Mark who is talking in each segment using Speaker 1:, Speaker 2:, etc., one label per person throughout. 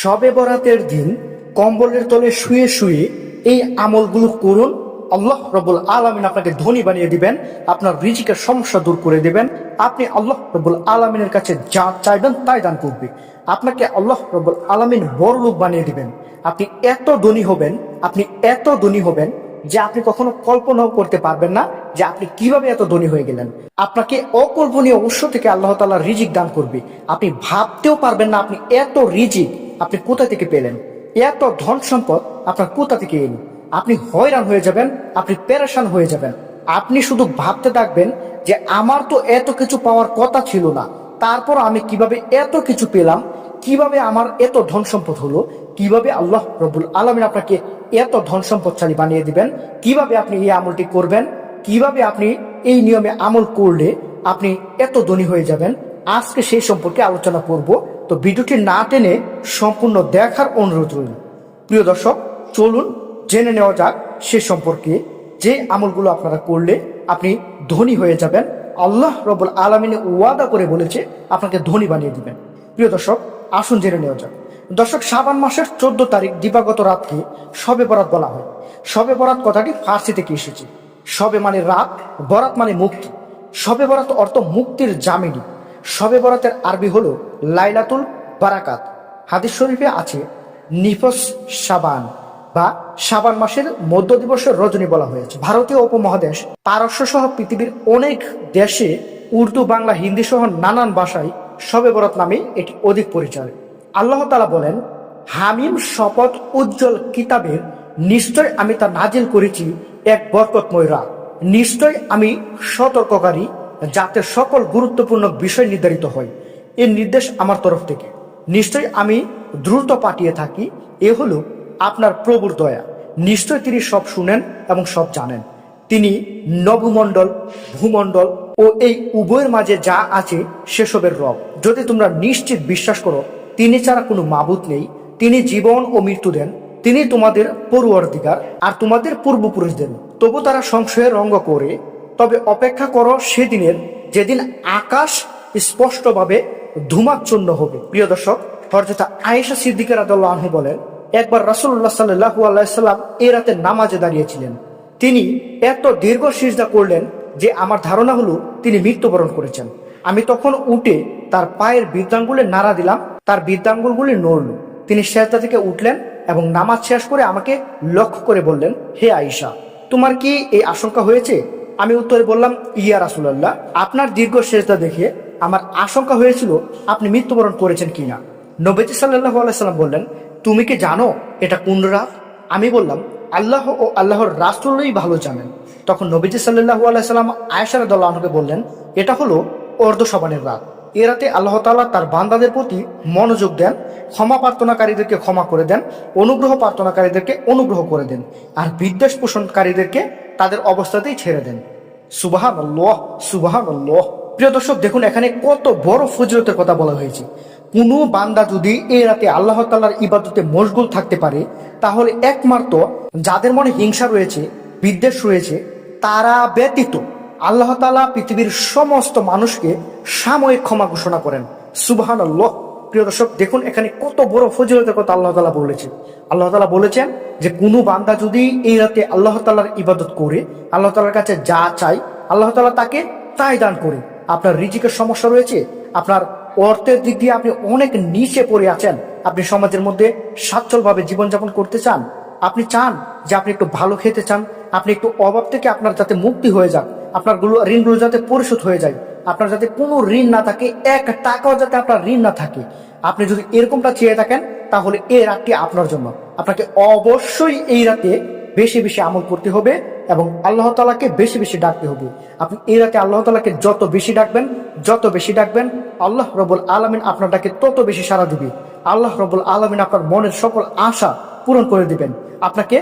Speaker 1: সবে বরাতের দিন কম্বলের তলে শুয়ে শুয়ে এই আমলগুলো করুন। আল্লাহ রবুল আলমিন আপনাকে ধনী বানিয়ে দিবেন, আপনার রিজিকের সমস্যা দূর করে দিবেন। আপনি আল্লাহ রবুল আলমিনের কাছে যা চাইবেন তাই দান করবে। আপনাকে আল্লাহ রবুল আলমিন বড় লোক বানিয়ে দিবেন। আপনি এত ধনী হবেন, আপনি এত ধনী হবেন যে আপনি কখনো কল্পনাও করতে পারবেন না যে আপনি কীভাবে এত ধনী হয়ে গেলেন। আপনাকে অকল্পনীয় উৎস থেকে আল্লাহ তাআলা রিজিক দান করবে। আপনি ভাবতেও পারবেন না আপনি এত রিজিক। আপনি কোথা থেকে পেলেন? এত ধন সম্পদ আপনার কোথা থেকে এলো? আপনি হয়রান হয়ে যাবেন, আপনি পেরেশান হয়ে যাবেন। আপনি শুধু ভাবতে থাকবেন যে আমার তো এত কিছু পাওয়ার কথা ছিল না। তারপর আমি কীভাবে এত কিছু পেলাম? কীভাবে আমার এত ধন সম্পদ হলো? কীভাবে আল্লাহ রবুল আলমিন আপনাকে এত ধন সম্পদশালী বানিয়ে দিবেন? কীভাবে আপনি এই আমলটি করবেন? কীভাবে আপনি এই নিয়মে আমল করলে আপনি এত ধনী হয়ে যাবেন? আজকে সেই সম্পর্কে আলোচনা করব। তো ভিডিওটি না টেনে সম্পূর্ণ দেখার অনুরোধ রইল। প্রিয় দর্শক, চলুন জেনে নেওয়া যাক সে সম্পর্কে, যে আমলগুলো আপনারা করলে আপনি ধনী হয়ে যাবেন। আল্লাহ রবুল আলমিনে ওয়াদা করে বলেছে, আপনাকে ধনী বানিয়ে দিবেন। প্রিয় দর্শক, আসুন জেনে নেওয়া যাক। দর্শক সাবান মাসের চোদ্দ তারিখ দিবাগত রাতকে শবে বরাত বলা হয়। শবে বরাত কথাটি ফার্সি থেকে এসেছে? শবে মানে রাত, বরাত মানে মুক্তি। শবে বরাত অর্থ মুক্তির জামিনী শবে বরাতের আরবি হলো লাইলাতুল বারাকাত। হাদিস শরীফে আছে, নিফস সাবান বা সাবান মাসের মধ্য দিবসের রজনী বলা হয়েছে। ভারতীয় উপমহাদেশ পারস্য সহ পৃথিবীর অনেক দেশে উর্দু, বাংলা হিন্দি সহ নানান ভাষায় শবে বরাত নামে এটি অধিক পরিচয়। আল্লাহ তালা বলেন, হামিম শপথ উজ্জ্বল কিতাবের, নিশ্চয় আমি তা নাজিল করেছি এক বরকতময় রাত। নিশ্চয় আমি সতর্ককারী যাতে সকল গুরুত্বপূর্ণ বিষয় নির্ধারিত হয়। এর নির্দেশ আমার তরফ থেকে। নিশ্চয় আমি দ্রুত পাঠিয়ে থাকি। এ হলো আপনার প্রভুর দয়া। নিশ্চয় তিনি সব শুনেন এবং সব জানেন। তিনি নভমণ্ডল ভূমণ্ডল ও এই উভয়ের মাঝে যা আছে সেসবের রব। যদি তোমরা নিশ্চিত বিশ্বাস করো, তিনি ছাড়া কোনো মাবুত নেই। তিনি জীবন ও মৃত্যু দেন। তিনি তোমাদের পূর্বর্ধিকার আর তোমাদের পূর্বপুরুষদের। তবু তারা সংশয়ের রঙ্গ করে তবে অপেক্ষা করো সেদিনের, যেদিন আকাশ স্পষ্টভাবে ধুমাচ্ছন্ন হবে। প্রিয় দর্শক হরজতা আয়েশা সিদ্দিকের আদাল্লাহ আনহু বলেন, একবার রাসুল্লাহ সাল্লাহু আল্লাহিসাল্লাম এ রাতে নামাজে দাঁড়িয়েছিলেন। তিনি এত দীর্ঘ সিজদা করলেন যে আমার ধারণা হলো তিনি মৃত্যুবরণ করেছেন। আমি তখন উঠে তার পায়ের বৃদ্ধাঙ্গুলে নাড়া দিলাম, তার বৃদ্ধাঙ্গুলগুলি নড়ল। তিনি সেজদা থেকে উঠলেন এবং নামাজ শেষ করে আমাকে লক্ষ্য করে বললেন, হে আয়েশা, তোমার কি এই আশঙ্কা হয়েছে? আমি উত্তরে বললাম, ইয়া রাসুলাল্লাহ, আপনার দীর্ঘ শেষদা দেখে আমার আশঙ্কা হয়েছিল আপনি মৃত্যুবরণ করেছেন কিনা। নবীজি সাল্লাহ আলাইসাল্লাম বললেন, তুমি কি জানো এটা কোন রাত? আমি বললাম, আল্লাহ ও আল্লাহর রাষ্ট্রই ভালো জানেন। তখন নবীজি সাল্লাহু আলাইসাল্লাম আয়সার দল্লাহকে বললেন, এটা হলো অর্ধ সবানের রাত। এ রাতে আল্লাহ তাআলা তার বান্দাদের প্রতি মনোযোগ দেন, ক্ষমা প্রার্থনাকারীদেরকে ক্ষমা করে দেন, অনুগ্রহ প্রার্থনাকারীদেরকে অনুগ্রহ করে দেন, আর বিদ্বেষ পোষণকারীদেরকে তাদের অবস্থাতেই ছেড়ে দেন। সুবাহান আল্লাহ সুবাহান আল্লাহ প্রিয় দর্শক, দেখুন, এখানে কত বড় ফজিলতের কথা বলা হয়েছে। কোনো বান্দা যদি এই রাতে আল্লাহ তাল্লার ইবাদতে মশগুল থাকতে পারে, তাহলে একমাত্র যাদের মনে হিংসা রয়েছে, বিদ্বেষ রয়েছে, তারা ব্যতীত আল্লাহ তালা পৃথিবীর সমস্ত মানুষকে সাময়িক ক্ষমা ঘোষণা করেন। সুবাহান আল্লাহ প্রিয় দর্শক, দেখুন এখানে কত বড় ফজিলতের কথা আল্লাহ তালা বলেছেন আল্লাহ তালা বলেছেন যে, কোনো বান্দা যদি এই রাতে আল্লাহ তালার ইবাদত করে, আল্লাহ তালার কাছে যা চাই আল্লাহ তালা তাকে তাই দান করে। আপনার রিজিকের সমস্যা রয়েছে, আপনার অর্থের দিক দিয়ে আপনি অনেক নিচে পড়ে আছেন, আপনি সমাজের মধ্যে সচ্ছলভাবে জীবনযাপন করতে চান, আপনি চান যে আপনি একটু ভালো খেতে চান, আপনি একটু অভাব থেকে আপনার যাতে মুক্তি হয়ে যাক। আপনারগুলো, ঋণগুলো যাতে পরিশোধ হয়ে যায়। আপনার যাতে কোনো ঋণ না থাকে, এক টাকাও যাতে আপনার ঋণ না থাকে। আপনি যদি এরকমটা চেয়ে থাকেন, তাহলে এই রাতটি আপনার জন্য। আপনাকে অবশ্যই এই রাতে বেশি বেশি আমল করতে হবে এবং আল্লাহ তালাকে বেশি বেশি ডাকতে হবে। আপনি এই রাতে আল্লাহ তালাকে যত বেশি ডাকবেন, যত বেশি ডাকবেন, আল্লাহ রবুল আলমিন আপনার ডাকে তত বেশি সাড়া দিবে। আল্লাহ রবুল আলমিন আপনার মনের সকল আশা পূরণ করে দিবেন। আপনাকে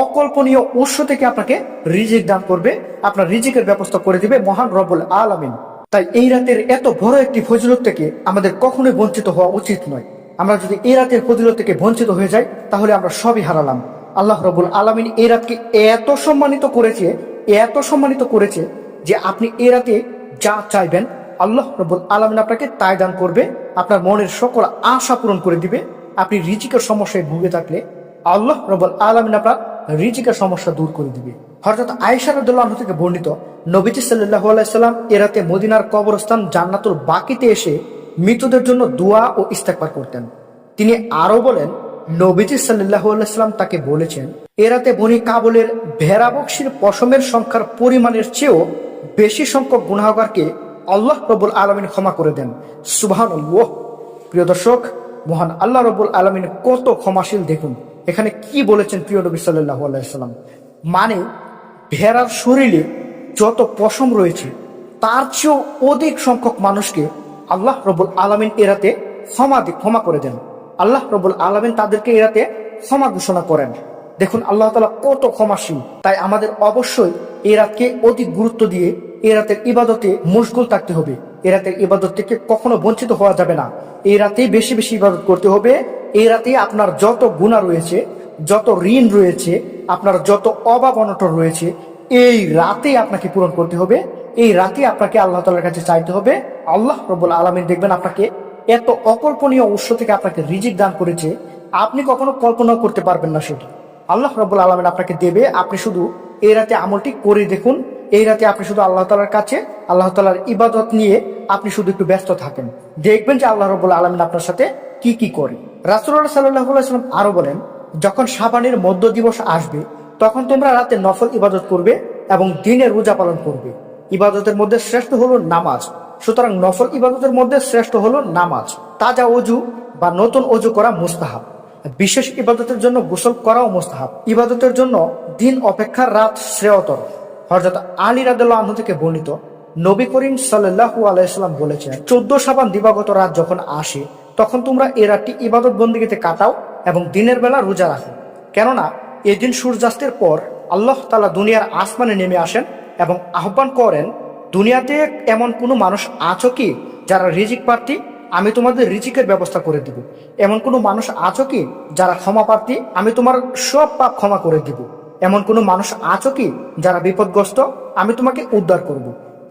Speaker 1: অকল্পনীয় উৎস থেকে আপনাকে রিজিক দান করবে, আপনার রিজিকের ব্যবস্থা করে দিবে মহান রবুল আলমিন। তাই এই রাতের এত বড় একটি ফজিলত থেকে আমাদের কখনোই বঞ্চিত হওয়া উচিত নয়। আমরা যদি এই রাতের ফজিলত থেকে বঞ্চিত হয়ে যাই, তাহলে আমরা সবই হারালাম। আল্লাহ রবুল আলমিন এই রাতকে এত সম্মানিত করেছে, এত সম্মানিত করেছে যে আপনি এই রাতে যা চাইবেন, আল্লাহ রবুল আলমিন আপনাকে তাই দান করবে। আপনার মনের সকল আশা পূরণ করে দিবে। আপনি রিজিকের সমস্যায় ভুগে থাকলে আল্লাহ রবুল আলমিন আপনার রিজিকের সমস্যা দূর করে দিবে। হঠাৎ আয়েশা রদুল্লাহ থেকে বর্ণিত, নবীজি সাল্লাহ আলাইসাল্লাম এরাতে মদিনার কবরস্থান জান্নাতুল বাকিতে এসে মৃতদের জন্য দোয়া ও ইস্তেকবার করতেন। তিনি আরও বলেন, নবীজি সাল্লাহ আলাইসাল্লাম তাকে বলেছেন, এরাতে বনি কাবুলের ভেড়া বক্সির পশমের সংখ্যার পরিমাণের চেয়েও বেশি সংখ্যক গুনাহগারকে আল্লাহ রবুল আলমিন ক্ষমা করে দেন। সুবাহান প্রিয় দর্শক, মহান আল্লাহ রবুল আলমিন কত ক্ষমাশীল দেখুন। এখানে কি বলেছেন প্রিয় নবী সাল্লাহ আলাইসাল্লাম মানে ভেড়ার শরীরে যত পশম রয়েছে, তার চেয়েও অধিক সংখ্যক মানুষকে আল্লাহ রবুল আলমিন এরাতে ক্ষমা ক্ষমা করে দেন। আল্লাহ রবুল আলমিন তাদেরকে এরাতে ক্ষমা ঘোষণা করেন। দেখুন, আল্লাহ তালা কত ক্ষমাসীন তাই আমাদের অবশ্যই এই রাতকে অধিক গুরুত্ব দিয়ে এই রাতের ইবাদতে মুশগুল থাকতে হবে। এ রাতের ইবাদত থেকে কখনো বঞ্চিত হওয়া যাবে না। এই রাতেই বেশি বেশি ইবাদত করতে হবে। এই রাতে আপনার যত গুণা রয়েছে, যত ঋণ রয়েছে, আপনার যত অভাব অনটন রয়েছে, এই রাতেই আপনাকে পূরণ করতে হবে। এই রাতে আপনাকে আল্লাহ তালার কাছে চাইতে হবে। আল্লাহ রবুল আলমিন দেখবেন আপনাকে এত অকল্পনীয় উৎস থেকে আপনাকে রিজিক দান করেছে। আপনি কখনো কল্পনাও করতে পারবেন না সেটি। আল্লাহ রবুল আলমিন আপনাকে দেবে। আপনি শুধু এই রাতে আমলটি করে দেখুন। এই রাতে আপনি শুধু আল্লাহ তালার কাছে, আল্লাহ তালার ইবাদত নিয়ে আপনি শুধু একটু ব্যস্ত থাকেন। দেখবেন যে আল্লাহ রবুল আলমিন আপনার সাথে কি কি করে। রাসুল্লাহ সাল্লাহ সাল্লাম আরও বলেন, যখন সাবানের মধ্য দিবস আসবে, তখন তোমরা রাতে নফল ইবাদত করবে এবং দিনে রোজা পালন করবে। ইবাদতের মধ্যে শ্রেষ্ঠ হলো নামাজ। সুতরাং নফল ইবাদতের মধ্যে শ্রেষ্ঠ হলো নামাজ। তাজা অজু বা নতুন অজু করা মুস্তাহাব। বিশেষ ইবাদতের জন্য গোসল করাও মুস্তাহাব। ইবাদতের জন্য দিন অপেক্ষা রাত শ্রেয়তর। হরজত আলী রাদুল্লাহ থেকে বর্ণিত, নবী করিম সাল্লাহু আলাইসাল্লাম বলেছেন, চোদ্দ সাবান দিবাগত রাত যখন আসে, তখন তোমরা এ রাতটি ইবাদত বন্দিগিতে কাটাও এবং দিনের বেলা রোজা রাখো। কেননা, এদিন সূর্যাস্তের পর আল্লাহ তালা দুনিয়ার আসমানে নেমে আসেন এবং আহ্বান করেন, দুনিয়াতে এমন কোনো মানুষ আছো কি যারা রিজিক প্রার্থী? আমি তোমাদের রিজিকের ব্যবস্থা করে দিব। এমন কোনো মানুষ আছো কি যারা ক্ষমা প্রার্থী? আমি তোমার সব পাপ ক্ষমা করে দিব। এমন কোনো মানুষ আছো কি যারা বিপদগ্রস্ত? আমি তোমাকে উদ্ধার করব।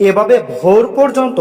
Speaker 1: এভাবে ভোর পর্যন্ত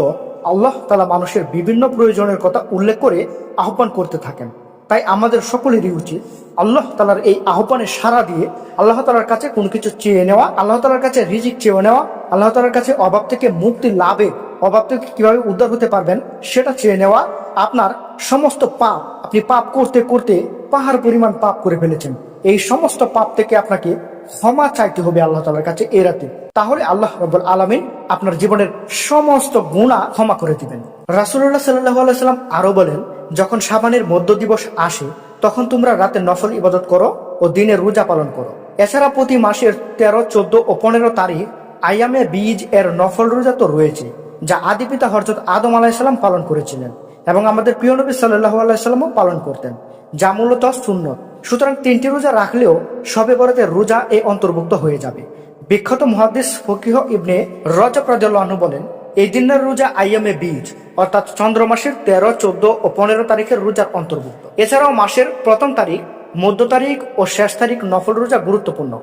Speaker 1: আল্লাহ তালা মানুষের বিভিন্ন প্রয়োজনের কথা উল্লেখ করে আহ্বান করতে থাকেন। তাই আমাদের সকলেরই উচিত আল্লাহ তালার এই আহ্বানে সাড়া দিয়ে আল্লাহ তালার কাছে কোনো কিছু চেয়ে নেওয়া, আল্লাহ তালার কাছে রিজিক চেয়ে নেওয়া, আল্লাহ তালার কাছে অভাব থেকে মুক্তি লাভে, অভাব থেকে কীভাবে উদ্ধার হতে পারবেন সেটা চেয়ে নেওয়া আপনার সমস্ত পাপ আপনি পাপ করতে করতে পাহাড় পরিমাণ পাপ করে ফেলেছেন। এই সমস্ত পাপ থেকে আপনাকে ক্ষমা চাইতে হবে আল্লাহ তালার কাছে এ রাতে। তাহলে আল্লাহ রব্বুল আলমিন আপনার জীবনের সমস্ত গুণা ক্ষমা করে দিবেন। রাসুল্লাহ সাল্লাহ আলাইসাল্লাম আরও বলেন, যখন সাবানের মধ্য দিবস আসে, তখন তোমরা রাতে নফল ইবাদত করো ও দিনে রোজা পালন করো। এছাড়া প্রতি মাসের তেরো, চোদ্দ ও পনেরো তারিখ আয়ামে বীজ এর নফল রোজা তো রয়েছে, যা আদি পিতা হরজত আদম আলাইসাল্লাম পালন করেছিলেন এবং আমাদের প্রিয় নবী সাল্লাহ আলাইসাল্লামও পালন করতেন, যা মূলত সুন্নত। সুতরাং তিনটি রোজা রাখলেও সবে বরাতের রোজা এই অন্তর্ভুক্ত হয়ে যাবে। বিখ্যাত মহাদিস ফকিহ ইবনে রাজু বলেন, এই দিনের রোজা আইএমএ বীজ, অর্থাৎ চন্দ্র মাসের তেরো, চোদ্দ ও পনেরো তারিখের রোজার অন্তর্ভুক্ত। এছাড়াও মাসের প্রথম তারিখ, মধ্য তারিখ ও শেষ তারিখ নফল রোজা গুরুত্বপূর্ণ।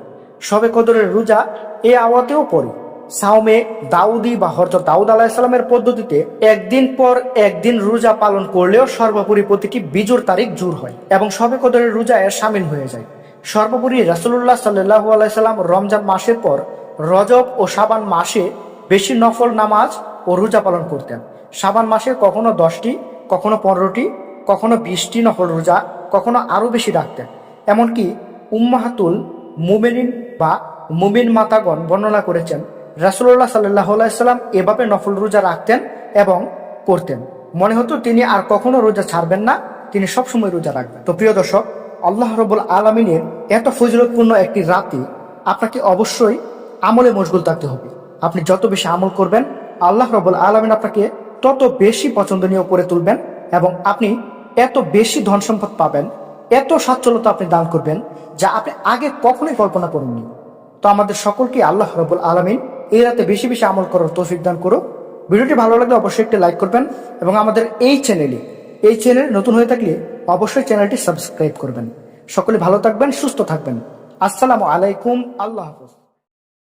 Speaker 1: সবে কদরের রোজা এ আওয়াতেও পড়ে। সাওমে দাউদি বা হরজত দাউদ আলাহিসাল্লামের পদ্ধতিতে একদিন পর একদিন রোজা পালন করলেও সর্বোপরি প্রতিটি বিজুর তারিখ জুর হয় এবং সবে কদরের রোজা এর সামিল হয়ে যায়। সর্বোপরি রাসুল্লাহ সাল্লাহ আলাইসাল্লাম রমজান মাসের পর রজব ও সাবান মাসে বেশি নফল নামাজ ও রোজা পালন করতেন। সাবান মাসে কখনো দশটি, কখনো পনেরোটি, কখনো বিশটি নফল রোজা, কখনো আরও বেশি রাখতেন। এমনকি উম্মাহাতুল মুমেনিন বা মুমিন মাতাগণ বর্ণনা করেছেন রাসুল্লাহ সাল্লাহ এভাবে নফল রোজা রাখতেন এবং করতেন। মনে হতো তিনি আর কখনো রোজা ছাড়বেন না, তিনি সবসময় রোজা রাখবেন। তো প্রিয় দর্শক, আল্লাহ রবুল আলমিনের এত ফজিলতপূর্ণ একটি রাতে আপনাকে অবশ্যই আমলে মশগুল থাকতে হবে। আপনি যত বেশি আমল করবেন, আল্লাহ রবুল আলমিন আপনাকে তত বেশি পছন্দনীয় করে তুলবেন এবং আপনি এত বেশি ধন সম্পদ পাবেন, এত সচ্ছলতা আপনি দান করবেন যা আপনি আগে কখনোই কল্পনা করেননি। তো আমাদের সকলকে আল্লাহ রবুল আলমিন এই রাতে বেশি বেশি আমল করার তৌফিক দান করো ভিডিওটি ভালো লাগলে অবশ্যই একটি লাইক করবেন এবং আমাদের এই চ্যানেলে, এই চ্যানেল নতুন হয়ে থাকলে অবশ্যই চ্যানেলটি সাবস্ক্রাইব করবেন। সকলে ভালো থাকবেন, সুস্থ থাকবেন। আসসালামু আলাইকুম, আল্লাহ হাফিজ।